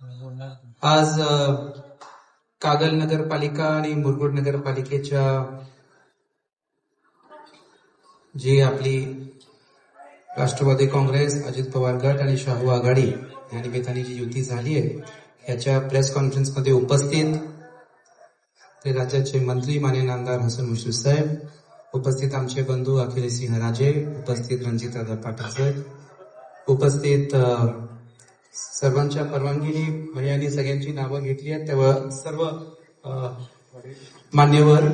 आज कागल नगरपालिका आणि मुरगुड नगरपालिकेच्या जी आपली राष्ट्रवादी काँग्रेस अजित पवार गट आणि शाहू आघाडी या निमित्ताने जी युती झाली आहे याच्या प्रेस कॉन्फरन्समध्ये उपस्थित ते राज्याचे मंत्री माननीय आमदार हसन मुश्रीफ साहेब उपस्थित आमचे बंधू अखिलेश सिंह राजे उपस्थित रणजितदादा पाटील साहेब उपस्थित सर्वांच्या परवानगीने भैयानी सगळ्यांची नावं घेतली आहेत. तेव्हा सर्व मान्यवर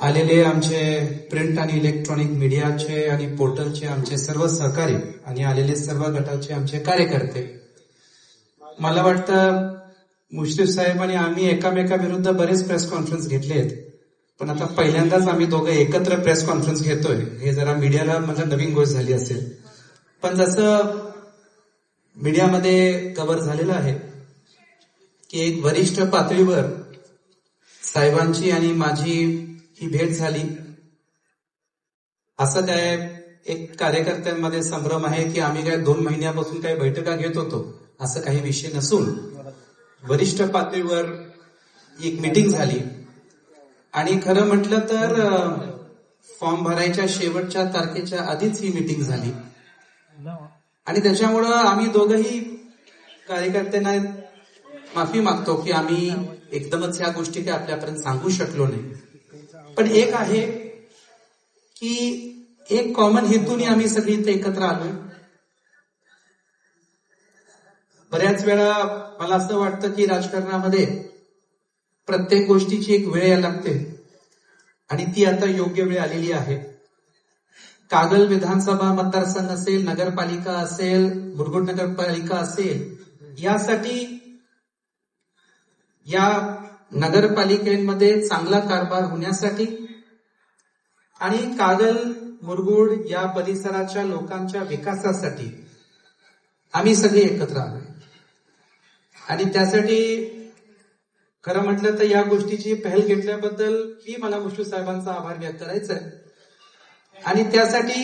आलेले आमचे प्रिंट आणि इलेक्ट्रॉनिक मीडियाचे आणि पोर्टलचे आमचे सर्व सहकारी आणि आलेले सर्व गटाचे आमचे कार्यकर्ते. मला वाटतं मुश्रीफ साहेब आणि आम्ही एकामेकाविरुद्ध बरेच प्रेस कॉन्फरन्स घेतले आहेत. पण आता पहिल्यांदाच आम्ही दोघं एकत्र प्रेस कॉन्फरन्स घेतोय. हे जरा मीडियाला म्हणजे नवीन गोष्ट झाली असेल. पण जसं मीडियामध्ये कव्हर झालेलं आहे की एक वरिष्ठ पातळीवर साहेबांची आणि माझी ही भेट झाली. असं काय एक कार्यकर्त्यांमध्ये संभ्रम आहे की आम्ही काय दोन महिन्यापासून काही बैठका घेत होतो? असं काही विषय नसून वरिष्ठ पातळीवर एक मिटिंग झाली. आणि खरं म्हटलं तर फॉर्म भरायच्या शेवटच्या तारखेच्या आधीच ही मिटिंग झाली. आणि त्याच्यामुळं आम्ही दोघही कार्यकर्त्यांना माफी मागतो की आम्ही एकदमच ह्या गोष्टी काही आपल्यापर्यंत सांगू शकलो नाही. पण एक आहे की एक कॉमन हेतूने आम्ही सगळी इथे एकत्र आलोय. बऱ्याच वेळा मला असं वाटतं की राजकारणामध्ये प्रत्येक गोष्टीची एक वेळ लागते आणि ती आता योग्य वेळ आलेली आहे. कागल विधानसभा मतदारसंघ असेल नगरपालिका असेल मुरगुड नगरपालिका असेल यासाठी या नगरपालिकेमध्ये चांगला कारभार होण्यासाठी आणि कागल मुरगुड या परिसराच्या लोकांच्या विकासासाठी आम्ही सगळे एकत्र आलोय. आणि त्यासाठी खरं म्हटलं तर या गोष्टीची पहल घेतल्याबद्दल ही मला मुश्रीफ साहेबांचा आभार व्यक्त करायचा आहे. आणि त्यासाठी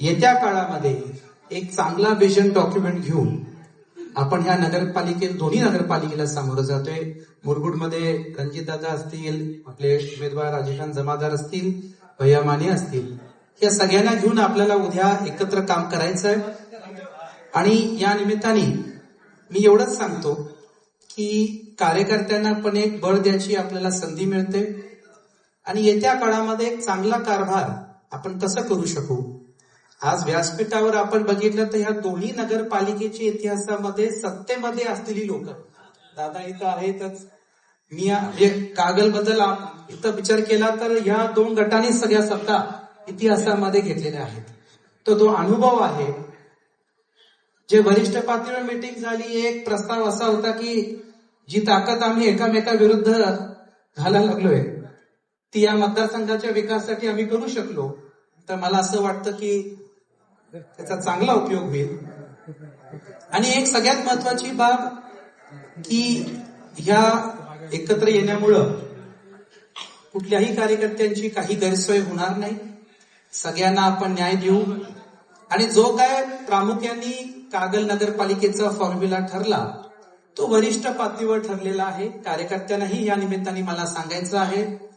येत्या काळामध्ये एक चांगला विजन डॉक्युमेंट घेऊन आपण ह्या नगरपालिके दोन्ही नगरपालिकेला सामोरं जातोय. मुरगुडमध्ये रणजितदादा असतील आपले उमेदवार राजेकांत जमादार असतील भैया माने असतील या सगळ्यांना घेऊन आपल्याला उद्या एकत्र काम करायचं आहे आणि या निमित्ताने मी एवढंच सांगतो की कार्यकर्त्यांना पण एक बळ द्यायची आपल्याला संधी मिळते. आणि येत्या काळामध्ये एक चांगला कारभार आपण कसं करू शकू? आज व्यासपीठावर आपण बघितलं तर ह्या दोन्ही नगरपालिकेच्या इतिहासामध्ये सत्तेमध्ये असलेली लोक. दादा इथं आहेतच. मी म्हणजे कागलबद्दल इथं विचार केला तर ह्या दोन गटांनी सगळ्या सत्ता इतिहासामध्ये घेतलेल्या आहेत. तो जो अनुभव आहे. जे वरिष्ठ पातळीवर मीटिंग झाली एक प्रस्ताव असा होता की जी ताकद आम्ही एकामेकाविरुद्ध घालायला लागलोय ती या मतदारसंघाच्या विकासासाठी आम्ही करू शकलो. तर मला असं वाटतं की त्याचा चांगला उपयोग होईल. आणि एक सगळ्यात महत्वाची बाब की ह्या एकत्र येण्यामुळं कुठल्याही कार्यकर्त्यांची काही गैरसोय होणार नाही. सगळ्यांना आपण न्याय देऊ. आणि जो काय प्रामुख्याने कागल नगरपालिकेचा फॉर्म्युला ठरला तो वरिष्ठ पातळीवर ठरलेला आहे. कार्यकर्त्यांनाही या निमित्ताने मला सांगायचं आहे.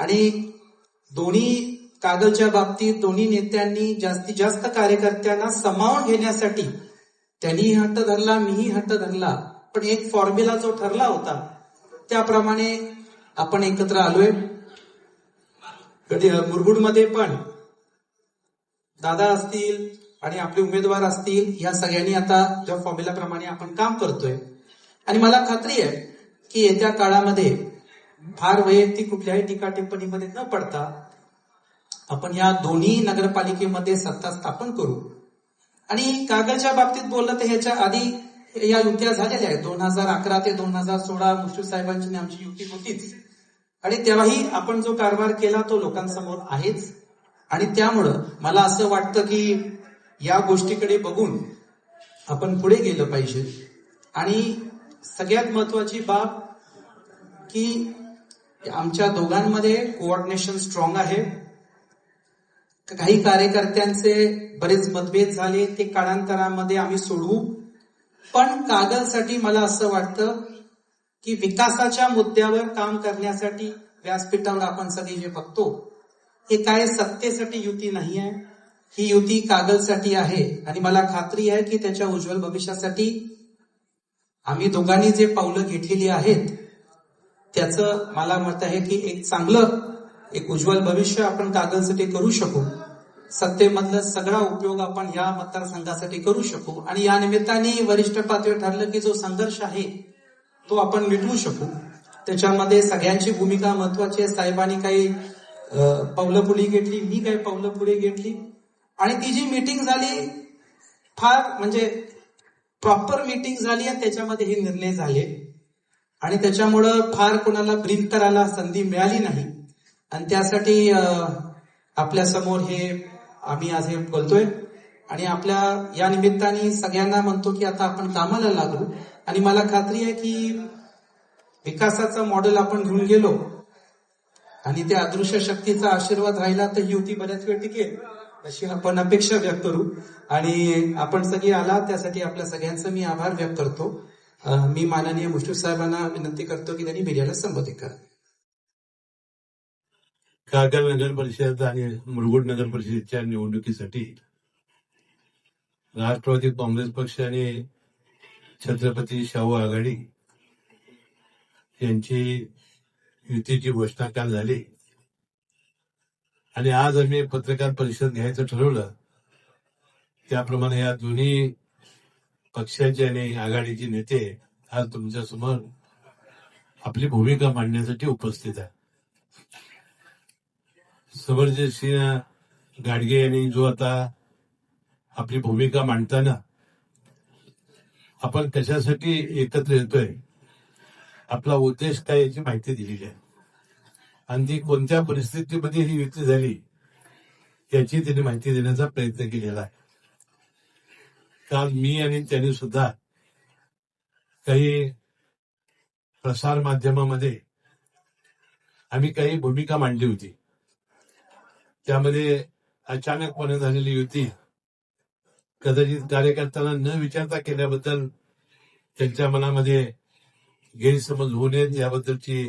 आणि दोन्ही कागदच्या बाबतीत दोन्ही नेत्यांनी जास्तीत जास्त कार्यकर्त्यांना समावून घेण्यासाठी त्यांनीही हट्ट धरला मीही हट्ट धरला. पण एक फॉर्म्युला जो ठरला होता त्याप्रमाणे आपण एकत्र आलोय. कधी मुरगुडमध्ये पण दादा असतील आणि आपले उमेदवार असतील या सगळ्यांनी आता त्या फॉर्म्युलाप्रमाणे आपण काम करतोय. आणि मला खात्री आहे की येत्या काळामध्ये फार वैयक्तिक कुठल्याही टीका टिप्पणीमध्ये न पडता आपण या दोन्ही नगरपालिकेमध्ये सत्ता स्थापन करू. आणि कागदच्या बाबतीत बोललं तर ह्याच्या आधी या युत्या झालेल्या आहेत. दोन हजार अकरा ते दोन हजार सोळा मुश्रीफ साहेबांची आमची युती होतीच. आणि तेव्हाही आपण जो कारभार केला तो लोकांसमोर आहेच. आणि त्यामुळं मला असं वाटतं की या गोष्टीकडे बघून आपण पुढे गेलं पाहिजे. आणि सगळ्यात महत्वाची बाब की आमच्या दोघांमध्ये कोऑर्डिनेशन स्ट्रॉंग आहे. काही कार्यकर्त्यांचे बरेच मतभेद झाले ते काळांतरामध्ये आम्ही सोडवू. पण कागलसाठी मला असं वाटतं की विकासाच्या मुद्द्यावर काम करण्यासाठी व्यासपीठावर आपण सगळे जे बघतो हे काय सत्तेसाठी युती नाही आहे. ही युती कागलसाठी आहे. आणि मला खात्री आहे की त्याच्या उज्ज्वल भविष्यासाठी आम्ही दोघांनी जे पावलं घेतलेली आहेत त्याचं मला मत आहे की एक चांगलं एक उज्ज्वल भविष्य आपण कागलसाठी करू शकू. सत्तेमधला सगळा उपयोग आपण या मतदारसंघासाठी करू शकू. आणि या निमित्ताने वरिष्ठ पातळीवर ठरलं की जो संघर्ष आहे तो आपण मिटवू शकू. त्याच्यामध्ये सगळ्यांची भूमिका महत्वाची आहे. साहेबांनी काही पावलं पुढे घेतली मी काही पावलं पुढे घेतली. आणि ती जी मीटिंग झाली फार म्हणजे प्रॉपर मीटिंग झाली आणि त्याच्यामध्ये हे निर्णय झाले. आणि त्याच्यामुळं फार कोणाला ब्रीफ करायला संधी मिळाली नाही. आणि त्यासाठी आपल्यासमोर हे आम्ही आज हे बोलतोय. आणि आपल्या या निमित्ताने सगळ्यांना म्हणतो की आता आपण कामाला लागू आणि मला खात्री आहे की विकासाचं मॉडेल आपण घेऊन गेलो. आणि त्या अदृश्य शक्तीचा आशीर्वाद राहिला तर ही युती बऱ्याच वेळ टिकेल अशी आपण अपेक्षा व्यक्त करू. आणि आपण सगळे आला त्यासाठी आपल्या सगळ्यांचा मी आभार व्यक्त करतो. मी माननीय मुश्रीफ साहेबांना विनंती करतो की त्यांनी मीडियाला संबोधित करा. कागल नगर परिषद आणि मुरगुड नगर परिषदेच्या निवडणुकीसाठी राष्ट्रवादी काँग्रेस पक्ष आणि छत्रपती शाहू आघाडी यांची युतीची घोषणा काल झाली. आणि आज आम्ही पत्रकार परिषद घ्यायचं ठरवलं त्याप्रमाणे या दोन्ही पक्षाचे आणि आघाडीचे नेते आज तुमच्यासमोर आपली भूमिका मांडण्यासाठी उपस्थित आहे समरजित सिंह गाडगे यांनी जो आता आपली भूमिका मांडताना आपण कशासाठी एकत्र येतोय आपला उद्देश काय याची माहिती दिलेली आहे. आणि ती कोणत्या परिस्थितीमध्ये ही युती झाली याची त्यांनी माहिती देण्याचा प्रयत्न केलेला आहे. काल मी आणि त्यांनी सुद्धा काही प्रसार माध्यमामध्ये आम्ही काही भूमिका मांडली होती. त्यामध्ये अचानकपणे झालेली युती कदाचित कार्यकर्त्यांना न विचारता केल्याबद्दल त्यांच्या मनामध्ये गैरसमज होऊ नयेत याबद्दलची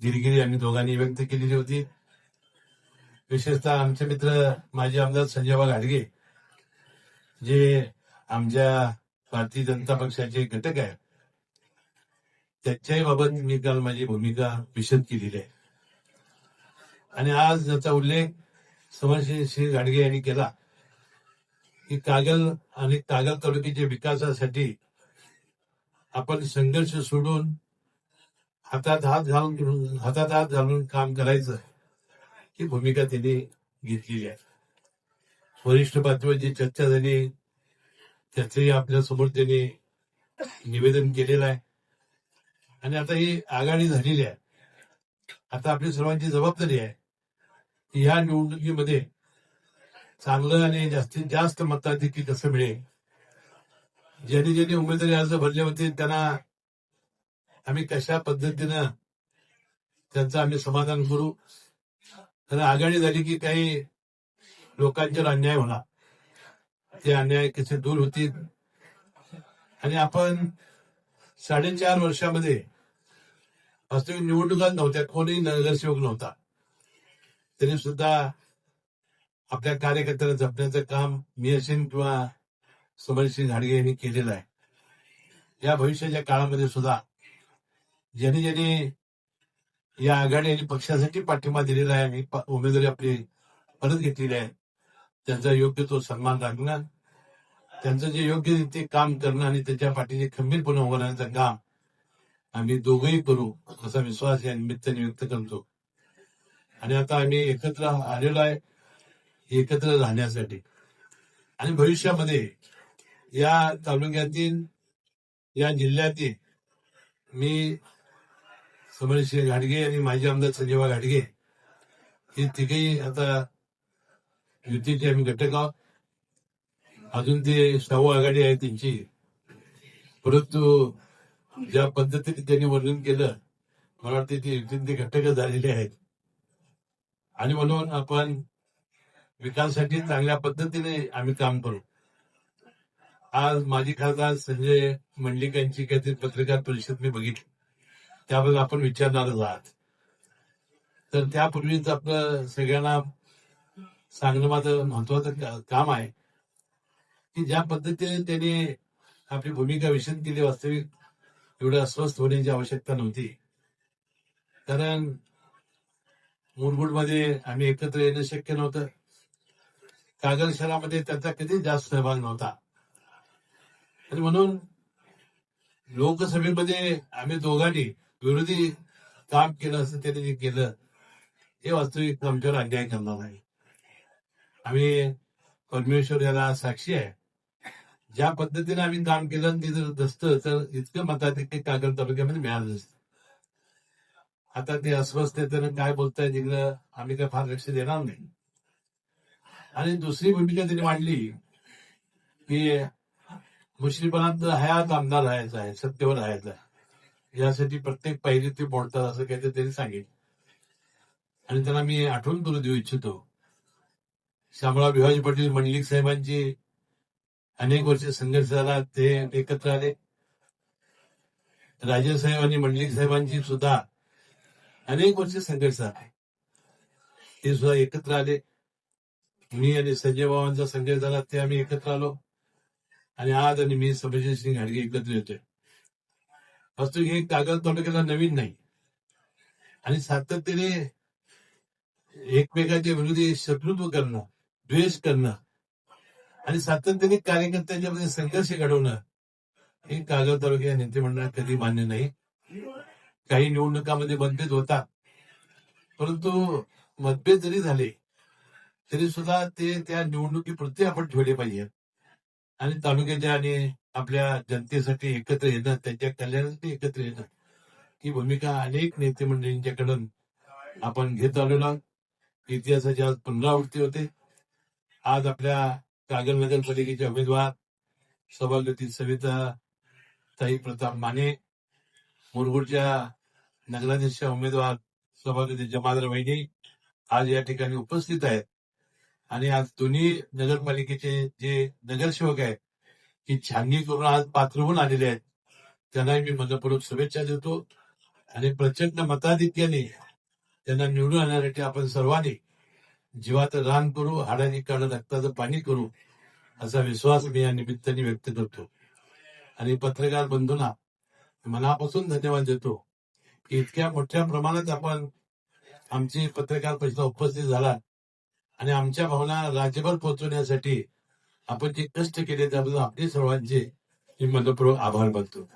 दिलगिरी आम्ही दोघांनी व्यक्त केलेली होती. विशेषतः आमचे मित्र माजी आमदार संजयबा घाडगे जे आमच्या भारतीय जनता पक्षाचे घटक आहेत त्याच्याही बाबत मी काल माझी भूमिका विशद केलेली आहे. आणि आज याचा उल्लेख समरसिंह श्री गाडगे यांनी केला. की कागल आणि कागल तालुक्याच्या विकासासाठी आपण संघर्ष सोडून हातात हात घालून हातात हात घालून काम करायचं ही भूमिका त्यांनी घेतलेली आहे. वरिष्ठ पातळीवर जी चर्चा झाली. त्याचंही आपल्यासमोर त्याने त्यांनी निवेदन केलेलं आहे. आणि आता ही आघाडी झालेली आहे. आता आपली सर्वांची जबाबदारी आहे की ह्या निवडणुकीमध्ये चांगलं आणि जास्तीत जास्त मताधिकी कसं मिळेल? ज्यांनी ज्यांनी उमेदवारी अर्ज भरले होते त्यांना आम्ही कशा पद्धतीनं त्यांचं आम्ही समाधान करू? तर आघाडी झाली की काही लोकांच्यावर अन्याय होणार. ते अन्याय कसे दूर होतील? आणि आपण साडेचार वर्षामध्ये वास्तविक निवडणुका नव्हत्या कोणीही नगरसेवक नव्हता. तरी सुद्धा आपल्या कार्यकर्त्यांना जपण्याचं काम मी असेन किंवा समरसिंह घाडगे यांनी केलेलं आहे. या भविष्याच्या काळामध्ये सुद्धा ज्यांनी ज्यांनी या आघाडी आणि पक्षासाठी पाठिंबा दिलेला आहे आणि उमेदवारी आपली परत घेतलेली आहे. त्यांचा योग्य तो सन्मान राखणं त्यांचं जे योग्य ते काम करणं आणि त्याच्या पाठीचे खंबीरपणे उभं राहण्याचं काम आम्ही दोघंही करू असा विश्वास या निमित्ताने व्यक्त करतो. आणि आता आम्ही एकत्र आलेलो आहे एकत्र राहण्यासाठी. आणि भविष्यामध्ये या तालुक्यातील या जिल्ह्यातील मी समरसिंह घाडगे आणि माजी आमदार संजीवा घाडगे हे तिघेही आता युतीचे आम्ही घटक आहोत अजून ते शाहू आघाडी आहे त्यांची. परंतु ज्या पद्धतीने त्यांनी वर्णन केलं मला वाटते ते युतीचे घटक झालेले आहेत. आणि म्हणून आपण विकासासाठी चांगल्या पद्धतीने आम्ही काम करू. आज माजी खासदार संजय मंडलिक यांची काहीतरी पत्रकार परिषद मी बघितली. त्याबद्दल आपण विचारणारच आहात. तर त्यापूर्वीच आपलं सगळ्यांना सांगणं माझं महत्वाचं काम आहे. की ज्या पद्धतीने त्यांनी आपली भूमिका विशद केली वास्तविक एवढं अस्वस्थ होण्याची आवश्यकता नव्हती. कारण मुरगुडमध्ये आम्ही एकत्र येणं शक्य नव्हतं. कागल शहरामध्ये त्याचा कधी जास्त सहभाग नव्हता. आणि म्हणून लोकसभेमध्ये आम्ही दोघांनी विरोधी काम केलं असं त्याने जे केलं हे वास्तविक आमच्यावर अन्याय करणार नाही आम्ही परमेश्वर याला साक्षी आहे. ज्या पद्धतीने आम्ही काम केलं ते जर नसतं तर इतकं मताधिक्य कागद तालुक्यामध्ये मिळालं असतं आता ते अस्वस्थतेनं काय बोलताय तिकडं? आम्ही काय फार लक्ष देणार नाही. आणि दुसरी भूमिका त्यांनी मांडली की मुश्रीपणात हयात आमदार राहायचा आहे सत्तेवर राहायचा यासाठी प्रत्येक पायरी ते बोलतात असं काहीतरी त्यांनी सांगितलं. आणि त्यांना मी आठवण करू देऊ इच्छितो. शामराव भिवाजी पाटील मंडलिक साहेबांची अनेक वर्ष संघर्ष झाला. ते एकत्र आले. राजे साहेब आणि मंडलिक साहेबांची सुद्धा अनेक वर्ष संघर्ष झाला. ते सुद्धा एकत्र आले. मी आणि संजय बाबांचा संघर्ष झाला. ते आम्ही एकत्र आलो. आणि आज आणि मी समजन सिंग हाडगे एकत्र येतोय. वास्तविक हे कागद तालुक्याला नवीन नाही. आणि सातत्याने एकमेकांच्या विरोधी शत्रुत्व करणं द्वेष करणं. आणि सातत्याने कार्यकर्त्यांच्यामध्ये संघर्ष घडवणं. हे कागद तालुक्या नेते मंडळात कधी मान्य नाही. काही निवडणुकामध्ये मतभेद होतात परंतु मतभेद जरी झाले तरी सुद्धा ते त्या निवडणुकीप्रती आपण ठेवले पाहिजे आणि तालुक्याच्या आणि आपल्या जनतेसाठी एकत्र येणं त्यांच्या कल्याणासाठी एकत्र येणं ही भूमिका अनेक नेते मंडळींच्याकडून आपण घेत आलेलो आहोत. इतिहासाची आज पुनरावृत्ती होते. आज आपल्या कागल नगरपालिकेचे उमेदवार सभागती सविता ताई प्रताप माने मुरगुडच्या नगराध्यक्ष उमेदवार सभागती जमादार वहिनी आज या ठिकाणी उपस्थित आहेत. आणि आज दोन्ही नगरपालिकेचे जे नगरसेवक आहेत की छाननी करून आज पात्र होऊन आलेले आहेत. त्यांनाही मी मनपूर्वक शुभेच्छा देतो. आणि प्रचंड मताधिक्याने त्यांना निवडून आणण्यासाठी आपण सर्वांनी जीवाचं रान करू हाडानी काढ रक्ताचं पाणी करू असा विश्वास मी या निमित्ताने व्यक्त करतो. आणि पत्रकार बंधूंना मनापासून धन्यवाद देतो की इतक्या मोठ्या प्रमाणात आपण आमची पत्रकार परिषद उपस्थित झाला आणि आमच्या भावना राज्यभर पोहोचवण्यासाठी आपण जे कष्ट केले त्याबद्दल आपली सर्वांचे मी मनपूर्वक आभार मानतो.